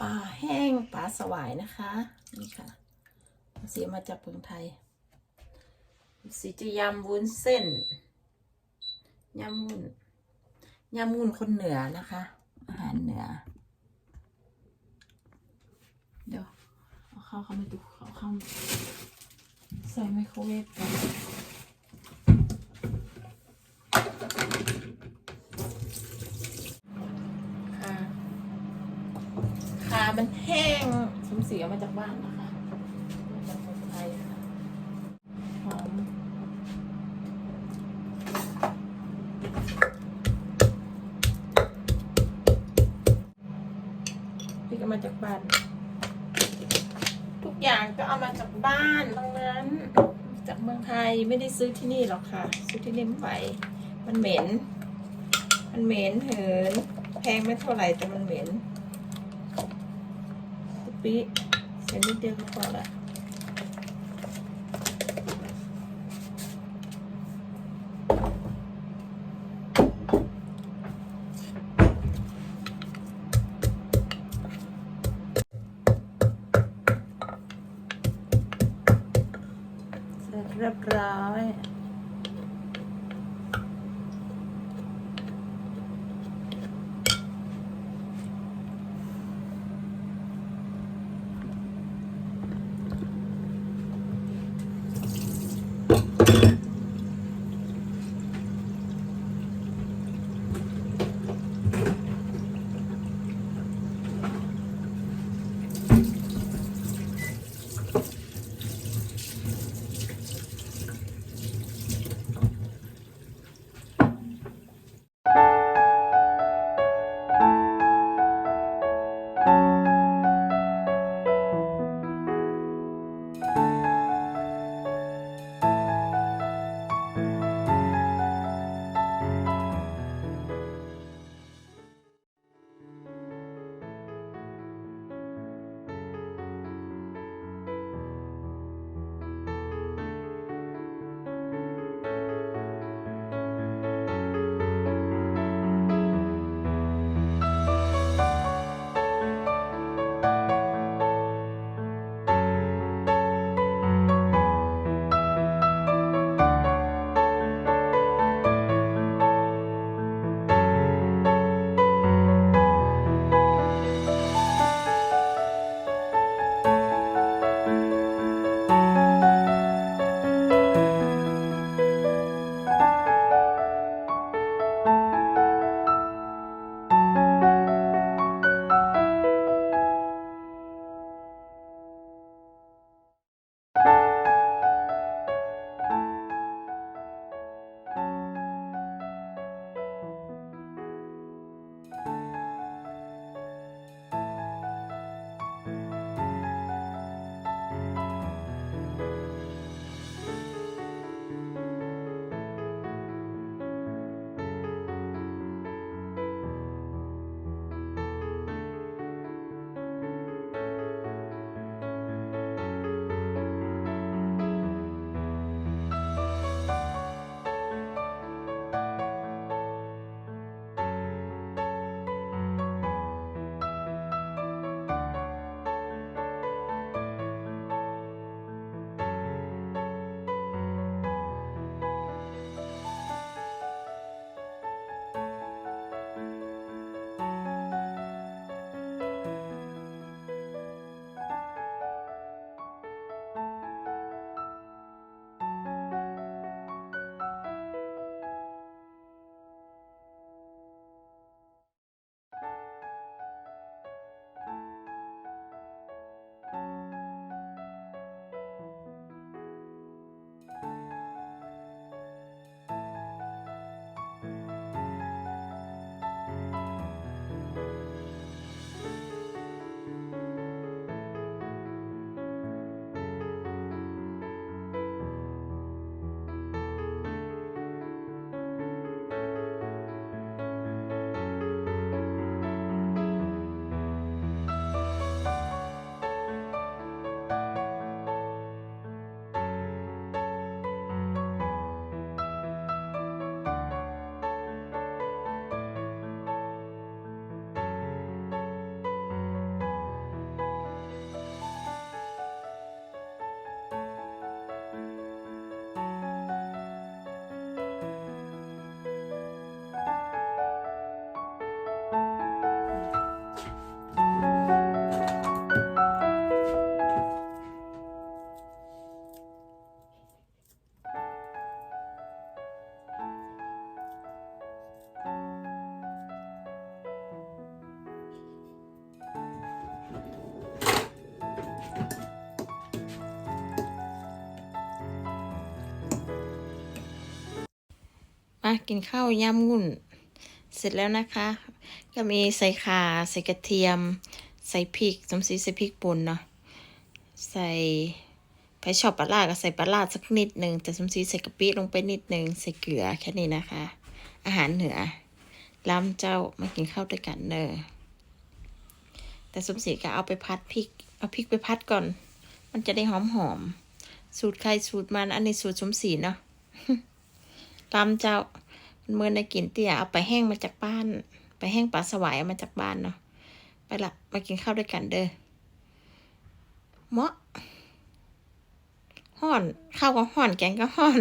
ปลาแห้งปลาสวายนะคะ นี่ค่ะเสียมาจากเมืองไทยสีจะยำวุ้นเส้นยำวุ้นยำวุ้นคนเหนือนะคะ อาหารเหนือ เดี๋ยวเอาเข้าเข้ามาดูเอาเข้าใส่ไมโครเวฟกันค่ะขา มันแห้งสมเสียมาจากบ้านนะคะมาจากเมืองไทยค่ะหอมพี่ก็มาจากบ้าน ทุกอย่างก็เอามาจากบ้านทั้งนั้น จากเมืองไทยไม่ได้ซื้อที่นี่หรอกค่ะ ซื้อที่นี่ไม่ไหวมันเหม็น มันเหม็นเหินแพงไม่เท่าไหร่แต่มันเหม็น ปุ๊บปีใส่นิ มากินข้าวยำงุ่น เสร็จแล้วนะคะ ก็มีใส่ข่าใส่กระเทียม ใส่พริกสมศรีใส่พริกป่นเนาะใส่ไปชอบปลาร้าก็ใส่ปลาร้าสักนิดหนึ่งแต่สมศรีใส่กะปิลงไปนิดหนึ่งใส่เกลือแค่นี้นะคะ อาหารเหนือล้ำเจ้ามากินข้าวด้วยกันเนอะแต่สมศรีก็เอาไปพัดพริก เอาพริกไปพัดก่อน มันจะได้หอมหอม สูตรใครสูตรมัน อันนี้สูตรสมศรีเนาะ ล้ำเจ้าเมื่อในกินเตี่ยเอาไปแห้งมาจากบ้าน ไปแห้งปลาสวายเอามาจากบ้านเนาะไปละมากินข้าวด้วยกันเด้อเหมาะห่อนข้าวก็ห่อนแกงก็ห่อน